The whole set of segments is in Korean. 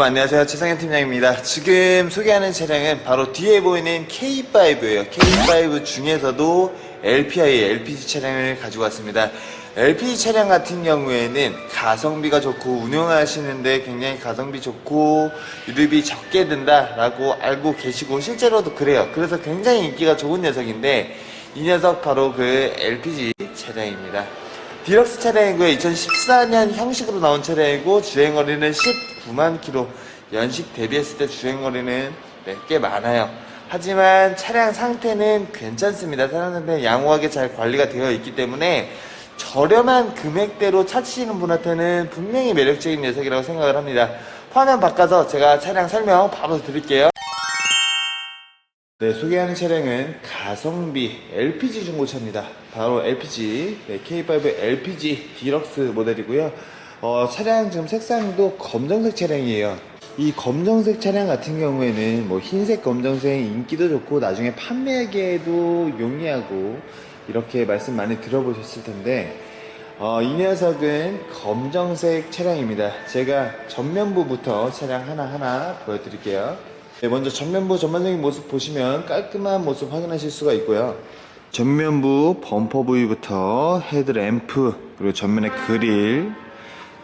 네, 여러분 안녕하세요. 최상현 팀장입니다. 지금 소개하는 차량은 바로 뒤에 보이는 K5예요. K5 중에서도 LPI, LPG 차량을 가지고 왔습니다. LPG 차량 같은 경우에는 가성비가 좋고 운영하시는데 굉장히 가성비 좋고 유류비 적게 든다 라고 알고 계시고 실제로도 그래요. 그래서 굉장히 인기가 좋은 녀석인데 이 녀석 바로 그 LPG 차량입니다. 디럭스 차량이고요. 2014년 형식으로 나온 차량이고 주행거리는 19만 킬로. 연식 대비했을 때 주행거리는 네, 꽤 많아요. 하지만 차량 상태는 괜찮습니다. 차량 상태는 양호하게 잘 관리가 되어 있기 때문에 저렴한 금액대로 찾으시는 분한테는 분명히 매력적인 녀석이라고 생각을 합니다. 화면 바꿔서 제가 차량 설명 바로 드릴게요. 네, 소개하는 차량은 가성비 LPG 중고차입니다. 바로 LPG, 네, K5 LPG 디럭스 모델이고요. 어, 차량 지금 색상도 검정색 차량이에요. 이 검정색 차량 같은 경우에는 뭐 흰색 검정색 인기도 좋고 나중에 판매하기에도 용이하고 이렇게 말씀 많이 들어보셨을 텐데 어, 이 녀석은 검정색 차량입니다. 제가 전면부부터 차량 하나하나 보여드릴게요. 네, 먼저 전면부 전반적인 모습 보시면 깔끔한 모습 확인하실 수가 있고요. 전면부 범퍼 부위부터 헤드램프 그리고 전면의 그릴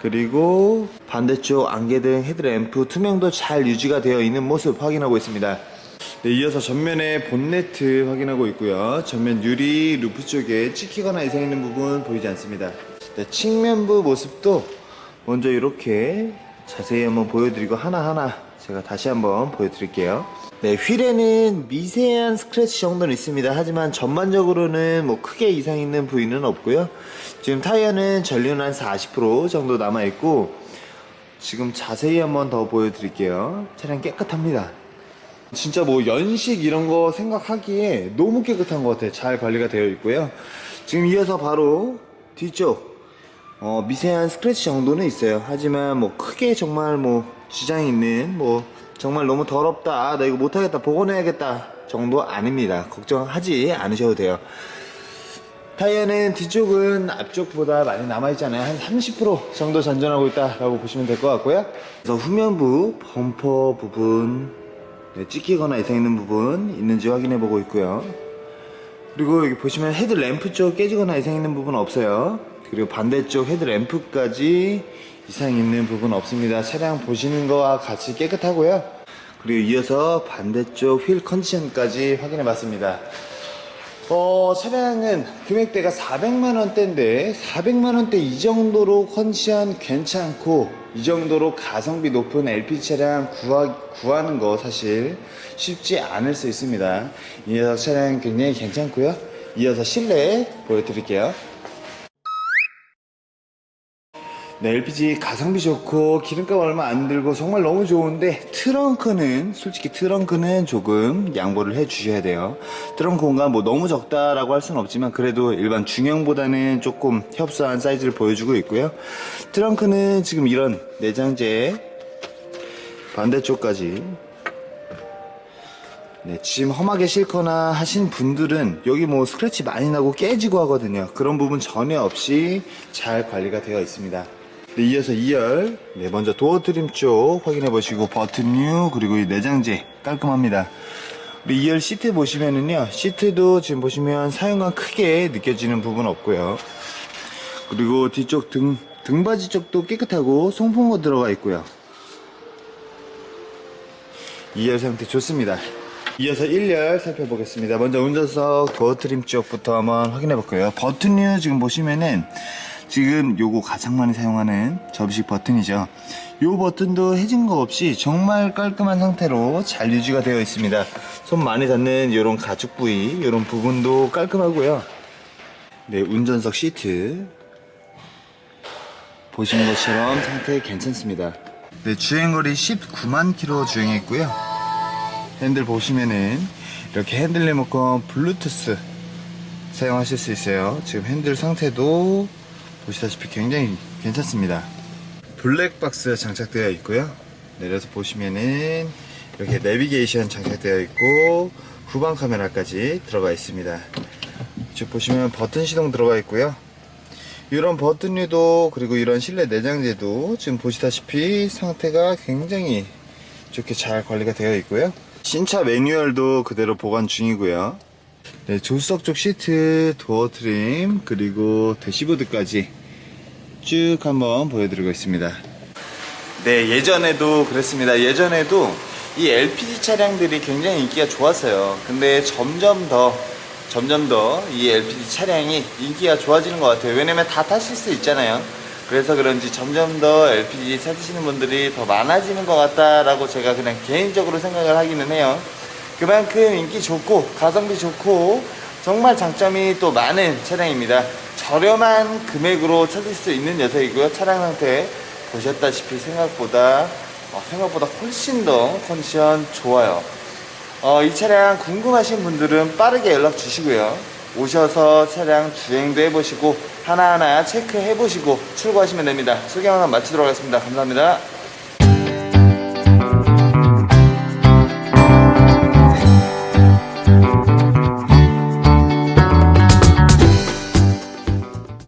그리고 반대쪽 안개등 헤드램프 투명도 잘 유지가 되어 있는 모습 확인하고 있습니다. 네, 이어서 전면의 본네트 확인하고 있고요. 전면 유리 루프 쪽에 찍히거나 이상 있는 부분 보이지 않습니다. 네, 측면부 모습도 먼저 이렇게 자세히 한번 보여드리고 하나하나 제가 다시 한번 보여드릴게요. 네, 휠에는 미세한 스크래치 정도는 있습니다. 하지만 전반적으로는 뭐 크게 이상 있는 부위는 없고요. 지금 타이어는 전륜 한 40% 정도 남아 있고 지금 자세히 한번 더 보여드릴게요. 차량 깨끗합니다. 진짜 뭐 연식 이런 거 생각하기에 너무 깨끗한 것 같아요. 잘 관리가 되어 있고요. 지금 이어서 바로 뒤쪽 어, 미세한 스크래치 정도는 있어요. 하지만 뭐 크게 정말 뭐 지장이 있는 뭐 정말 너무 더럽다. 아, 나 이거 못하겠다. 복원해야겠다. 정도 아닙니다. 걱정하지 않으셔도 돼요. 타이어는 뒤쪽은 앞쪽보다 많이 남아있잖아요. 한 30% 정도 잔존하고 있다라고 보시면 될 것 같고요. 그래서 후면부 범퍼 부분 네, 찍히거나 이상 있는 부분 있는지 확인해 보고 있고요. 그리고 여기 보시면 헤드램프 쪽 깨지거나 이상 있는 부분 없어요. 그리고 반대쪽 헤드램프까지 이상 있는 부분 없습니다. 차량 보시는 거와 같이 깨끗하고요. 그리고 이어서 반대쪽 휠 컨디션까지 확인해 봤습니다. 어, 차량은 금액대가 400만 원대인데, 400만 원대 이 정도로 컨디션 괜찮고, 이 정도로 가성비 높은 LPG 차량 구하, 구하는 거 사실 쉽지 않을 수 있습니다. 이 녀석 차량 굉장히 괜찮고요. 이어서 실내 보여드릴게요. 네, LPG 가성비 좋고 기름값 얼마 안 들고 정말 너무 좋은데 트렁크는 솔직히 트렁크는 조금 양보를 해 주셔야 돼요. 트렁크 공간 뭐 너무 적다라고 할 수는 없지만 그래도 일반 중형보다는 조금 협소한 사이즈를 보여주고 있고요. 트렁크는 지금 이런 내장재 반대쪽까지 네, 짐 험하게 싣거나 하신 분들은 여기 뭐 스크래치 많이 나고 깨지고 하거든요. 그런 부분 전혀 없이 잘 관리가 되어 있습니다. 네, 이어서 2열. 네, 먼저 도어 트림 쪽 확인해 보시고 버튼류 그리고 이 내장재 깔끔합니다. 우리 2열 시트 보시면은요. 시트도 지금 보시면 사용감 크게 느껴지는 부분 없고요. 그리고 뒤쪽 등 등받이 쪽도 깨끗하고 송풍구 들어가 있고요. 2열 상태 좋습니다. 이어서 1열 살펴보겠습니다. 먼저 운전석 도어 트림 쪽부터 한번 확인해 볼게요. 버튼류 지금 보시면은 지금 요거 가장 많이 사용하는 접이식 버튼이죠. 요 버튼도 해진 거 없이 정말 깔끔한 상태로 잘 유지가 되어 있습니다. 손 많이 닿는 요런 가죽 부위, 요런 부분도 깔끔하고요. 네, 운전석 시트. 보시는 것처럼 상태 괜찮습니다. 네, 주행거리 19만 킬로 주행했고요. 핸들 보시면은 이렇게 핸들 리모컨 블루투스 사용하실 수 있어요. 지금 핸들 상태도 보시다시피 굉장히 괜찮습니다. 블랙박스 장착되어 있고요. 내려서 보시면은 이렇게 내비게이션 장착되어 있고 후방 카메라까지 들어가 있습니다. 이쪽 보시면 버튼 시동 들어가 있고요. 이런 버튼류도 그리고 이런 실내 내장재도 지금 보시다시피 상태가 굉장히 좋게 잘 관리가 되어 있고요. 신차 매뉴얼도 그대로 보관 중이고요. 네, 조수석 쪽 시트, 도어 트림, 그리고 대시보드까지 쭉 한번 보여드리고 있습니다. 네, 예전에도 그랬습니다. 예전에도 이 LPG 차량들이 굉장히 인기가 좋았어요. 근데 점점 더, 점점 더 이 LPG 차량이 인기가 좋아지는 것 같아요. 왜냐면 다 타실 수 있잖아요. 그래서 그런지 점점 더 LPG 찾으시는 분들이 더 많아지는 것 같다라고 제가 그냥 개인적으로 생각을 하기는 해요. 그만큼 인기 좋고, 가성비 좋고, 정말 장점이 또 많은 차량입니다. 저렴한 금액으로 찾을 수 있는 녀석이고요. 차량 상태 보셨다시피 생각보다 어, 생각보다 훨씬 더 컨디션 좋아요. 어, 이 차량 궁금하신 분들은 빠르게 연락 주시고요. 오셔서 차량 주행도 해보시고 하나하나 체크해 보시고 출고하시면 됩니다. 소개 영상 마치도록 하겠습니다. 감사합니다.